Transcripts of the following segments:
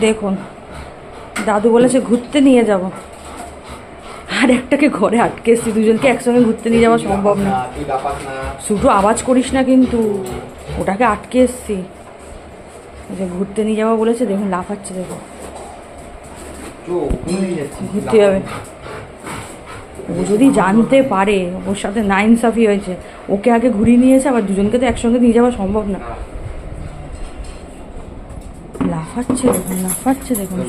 দেখুন, দাদু বলেছে ঘুরতে নিয়ে যাব। আর একটাকে ঘরে আটকে এসছি দুজনকে একসঙ্গে ঘুরতে নিয়ে যাওয়া সম্ভব না। না শুধু আওয়াজ করিস না কিন্তু, ওটাকে আটকে এসছি। যে ঘুরতে নিয়ে যাব বলেছে, দেখুন, লাফাচ্ছে যাচ্ছে ঘুরতে যাবে। ও যদি জানতে পারে, ওর সাথে নাইন সাফি হয়েছে, ওকে আগে ঘুরিয়ে নিয়েছে আবার দুজনকে তো একসঙ্গে নিয়ে যাওয়া সম্ভব না। লাফাচ্ছে দেখুন লাফাচ্ছে দেখুন।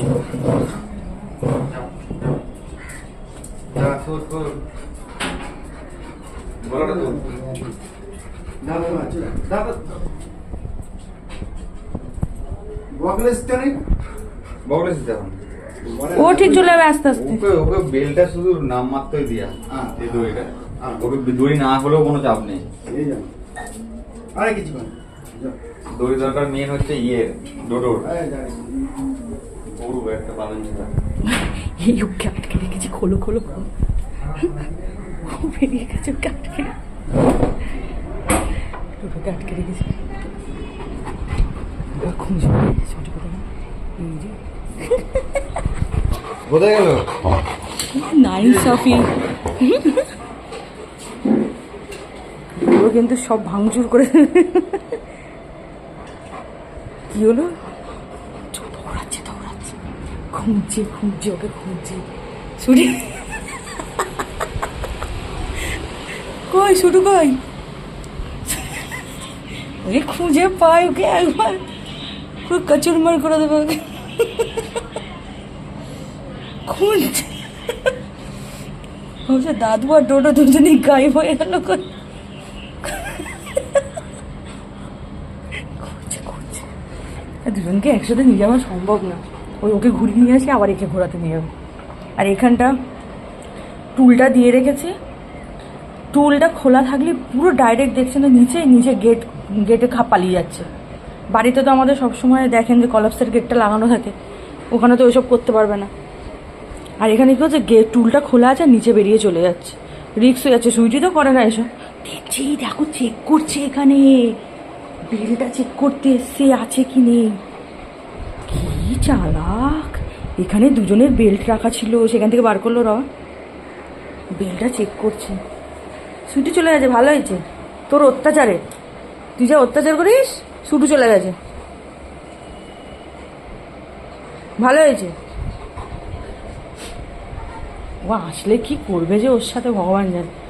ও ঠিক চলে যাবে আস্তে আস্তে। ওকে ওকে বেলটা শুধু নাম মাত্রই দিয়া। হ্যাঁ। এই দড়িটা ওকে দড়ি না হলেও কোনো চাপ নেই। আরে কিছু কর দড়ি দরকার মেন হচ্ছে ইয়ে ডোডোর। এই একটা পালন ছিল। এই ওকে আটকে রেখেছি খোলো খোলো খোলো। ও বেরিয়ে গেছে ওকে আটকে ওকে আটকে রেখেছি ও খুঁজে ছোট করে। এই যে। কোথায় গেল? নাইন সাফি কিন্তু সব ভাঙচুর করে কি হলো? দৌড়াচ্ছে দৌড়াচ্ছে। খুঁজছে খুঁজছে ওকে খুঁজছে ছুটি কই শুরু কই? ওকে খুঁজে পাই, ওকে একবার। পুরো কচুরমার করে দেবে ওকে। খুঁজছে। দাদু আর টোটো দুজনেই গায়েব হয়ে গেল কই খুঁজছে খুঁজছে আর দুজনকে একসাথে নিয়ে যাওয়া সম্ভব না। ওই ওকে ঘুরিয়ে নিয়ে আসে আবার একে ঘোরাতে নিয়ে যাবে। আর এখানটা টুলটা দিয়ে রেখেছে। টুলটা খোলা থাকলে পুরো ডাইরেক্ট দেখছে না, নিচে নিচে গেট গেটে খা পালিয়ে যাচ্ছে। বাড়িতে তো আমাদের সবসময় দেখেন যে কলাপসের গেটটা লাগানো থাকে। ওখানে তো ওইসব করতে পারবে না। আর এখানে কি হচ্ছে গেট টুলটা খোলা আছে নিচে বেরিয়ে চলে যাচ্ছে। রিক্স হয়ে যাচ্ছে। সুইটি তো করে না এসব। দেখছি, দেখো চেক করছে এখানে। বিলটা চেক করতে এসছে, আছে কি নেই? কি চালাক? এখানে দুজনের বেল্ট রাখা ছিল, সেখান থেকে বার করল র বেলটা চেক করছে। ছুটি চলে গেছে, ভালো হয়েছে? তোর অত্যাচারে। তুই যা অত্যাচার করিস ছুটু চলে গেছে। ভালো হয়েছে? ও আসলে কি করবে যে ওর সাথে ভগবান জানে।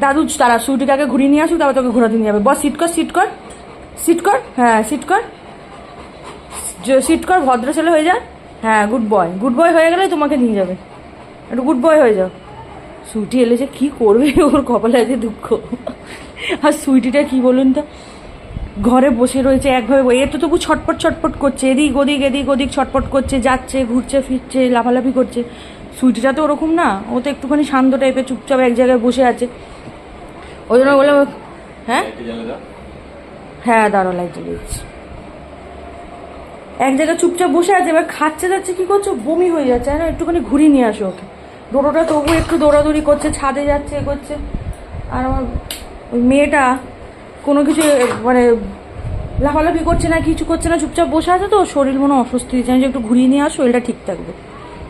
দাদু, তারা সুটিকাকে ঘুরিয়ে নিয়ে আসুক, তারপর তোকে ঘোরাতে নিয়ে যাবে। বস সিট কর সিট কর। সিট কর? হ্যাঁ সিট কর। সিট কর ভদ্র ছেলে হয়ে যা। হ্যাঁ গুড বয় গুড বয় হয়ে গেলে তোমাকে নিয়ে যাবে। একটু গুড বয় হয়ে যাও। সুইটি এলে যে কী করবে ওর কপালে আছে দুঃখ। আর সুইটিটা কি বলুন তো? ঘরে বসে রয়েছে, একভাবে এ তো তবু ছটপট ছটপট করছে। এদিক ওদিক এদিক ওদিক ছটপট করছে, যাচ্ছে, ঘুরছে, ফিরছে, লাফালাফি করছে। সুইটিটা তো ওরকম না, ও তো একটুখানি শান্ত টাইপের চুপচাপ এক জায়গায় বসে আছে। ওই জন্য বললাম হ্যাঁ? হ্যাঁ দাঁড়ো লাইট জ্বালিয়েছি এক জায়গায় চুপচাপ বসে আছে, এবার খাচ্ছে যাচ্ছে কি করছ? বমি হয়ে যাচ্ছে না একটুখানি ঘুরিয়ে নিয়ে আসো ওকে। ডোডোটা তবু একটু দৌড়াদৌড়ি করছে, ছাদে যাচ্ছে, এ করছে। আর আমার ওই মেয়েটা কোনো কিছু মানে লাফালাফি করছে না, কিছু করছে না, চুপচাপ বসে আছে তো, শরীর মনে অস্বস্তি দিচ্ছে। আমি যে একটু ঘুরিয়ে নিয়ে আসো, শরীরটা ঠিক থাকবে।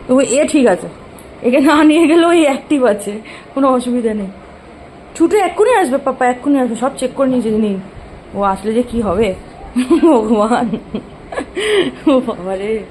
তো এ ঠিক আছে। একে না নিয়ে গেলেও এই অ্যাক্টিভ আছে। কোনো অসুবিধা নেই। ছুটে এক্ষুনি আসবে পাপা, এক্ষুনি আসবে। সব চেক করে নিয়েছে নিন। ও আসলে যে কি হবে? ভগবান। ও বাবা রে